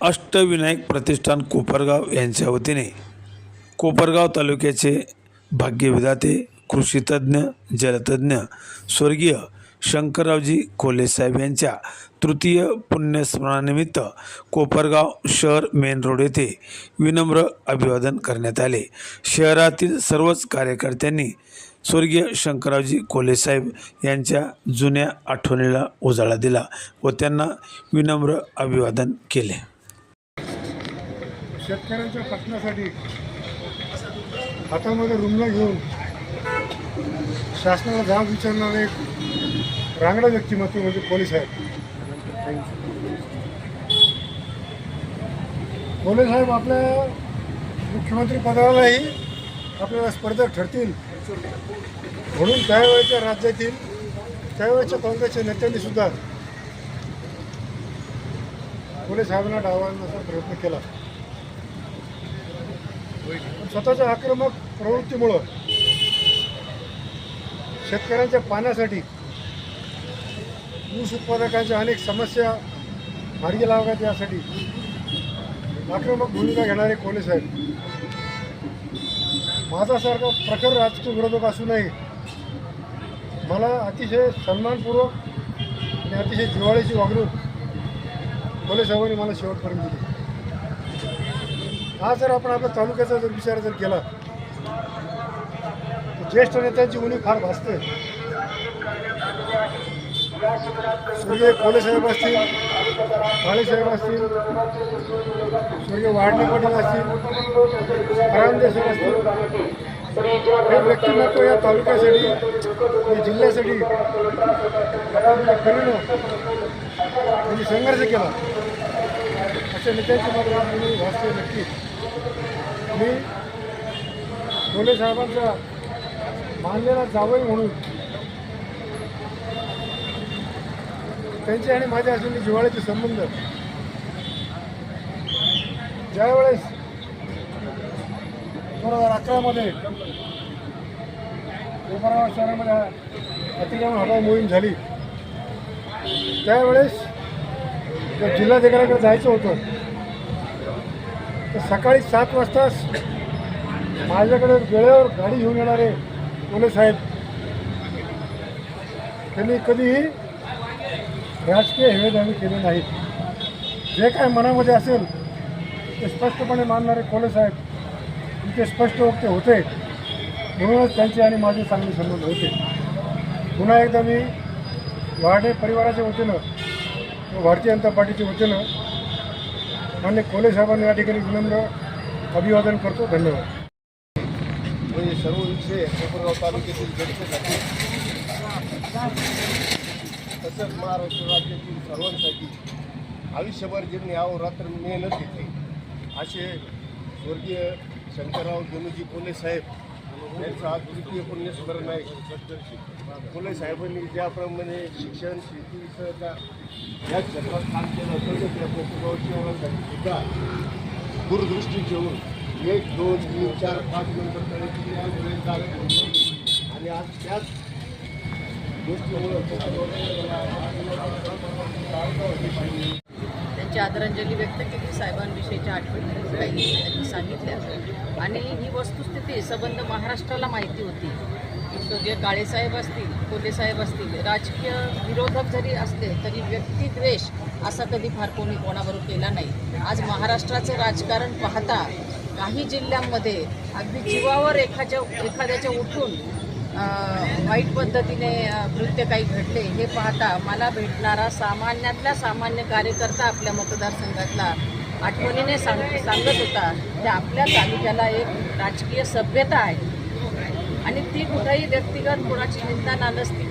अष्टविनायक प्रतिष्ठान कोपरगाव यांच्या वतीने कोपरगाव तालुक्याचे भाग्यविधाते कृषीतज्ञ जलतज्ञ स्वर्गीय शंकररावजी कोलेसाहेब यांच्या तृतीय पुण्यस्मरणानिमित्त कोपरगाव शहर मेन रोड येथे विनम्र अभिवादन करण्यात आले. शहरातील सर्वच कार्यकर्त्यांनी स्वर्गीय शंकररावजी कोलेसाहेब यांच्या जुन्या आठवणीला उजाळा दिला व त्यांना विनम्र अभिवादन केले. शेतकऱ्यांच्या प्रश्नासाठी हातामध्ये रुमला घेऊन शासनाला जाब विचारणारे एक रांगडा व्यक्तिमत्व म्हणजे पोलीस आहेत पोलीस साहेब आपल्या मुख्यमंत्री पदालाही आपल्याला स्पर्धक ठरतील. म्हणून त्यावेळेच्या राज्यातील त्यावेळेच्या काँग्रेसच्या नेत्यांनी सुद्धा पोलीस साहेबांना डावलण्याचा प्रयत्न केला. पण स्वतःच्या आक्रमक प्रवृत्तीमुळं शेतकऱ्यांच्या पाण्यासाठी ऊस उत्पादकांच्या अनेक समस्या मार्गी लावाव्यात यासाठी आक्रमक भूमिका घेणारे कोले साहेब माझ्यासारखा प्रखर राजकीय विरोधक असूनही मला अतिशय सन्मानपूर्वक आणि अतिशय जिव्हाळ्याची वागणूक कोले साहेबांनी मला शेवटपर्यंत दिली. हा जर आपण आपल्या तालुक्याचा जर विचार जर केला तर ज्येष्ठ नेत्यांची उणी फार भासते. स्वर्गीय कोलेसाहेब असतील काळेसाहेब असतील स्वर्गीय वाडणे पाटील असतील रामदेसाहेब असतील हे व्यक्तिमत्व या तालुक्यासाठी या जिल्ह्यासाठी करणं त्यांनी संघर्ष केला. अशा नेत्यांची मात्र भासते नक्की मी कोले साहेबांचा मानलेला जावई म्हणून त्यांचे आणि माझे असलेले जिव्हाळ्याचे संबंध. ज्यावेळेस दोन हजार अकरामध्ये कोपराव शहरामध्ये अतिक्रमण हटाव मोहीम झाली. त्यावेळेस त्या जिल्हाधिकाऱ्याकडे जायचं होतं. तर सकाळी सात वाजताच माझ्याकडे वेळेवर गाडी घेऊन येणारे पोलीस साहेब त्यांनी कधीही राजकीय हेवेदावे केले नाहीत. जे काय मनामध्ये असेल ते स्पष्टपणे मानणारे कोले साहेब इथे स्पष्ट वक्ते होते. म्हणूनच त्यांचे आणि माझे चांगले संबंध होते. पुन्हा एकदा मी वाढे परिवाराच्या वतीनं भारतीय जनता पार्टीच्या वतीनं मान्य कोले साहेबांना या ठिकाणी विनम्र अभिवादन करतो धन्यवाद म्हणजे सर्व विषय कोपरगाव तालुक्यातील जनतेसाठी तसंच महाराष्ट्र राज्यातील सर्वांसाठी आयुष्यभर ज्यांनी अहोरात्र मेहनत घेतली असे स्वर्गीय शंकरराव जनुजी कोले साहेब यांचं आज तृतीय पुण्यस्मरण आहे. फुले साहेबांनी ज्याप्रमाणे शिक्षण शेती सहकार या क्षेत्रात काम केलं तसंच या कोपरगाव सुद्धा दूरदृष्टी ठेवून एक दोन तीन चार पाच नंतर तरी आणि आज त्याच गोष्टीमुळं त्यांची आदरांजली व्यक्त केली साहेबांविषयीच्या आठवणी काही त्यांनी सांगितल्या आणि ही वस्तुस्थिती संबंध महाराष्ट्राला माहिती होती. स्वर्गीय काळेसाहेब असतील कोलेसाहेब असतील राजकीय विरोधक जरी असले तरी व्यक्तिद्वेष असा कधी फार कोणी कोणाबरोबर केला नाही. आज महाराष्ट्राचं राजकारण पाहता काही जिल्ह्यांमध्ये अगदी जीवावर एखाद्या एखाद्याच्या उठून वाईट पद्धतीने कृत्य काही घडले हे पाहता मला भेटणारा सामान्यातला सामान्य कार्यकर्ता आपल्या मतदारसंघातला आठवणीने सांग सांगत होता की आपल्या तालुक्याला एक राजकीय सभ्यता आहे. आणि ती कुठेही व्यक्तिगत कोणाची निंदा नानस्ती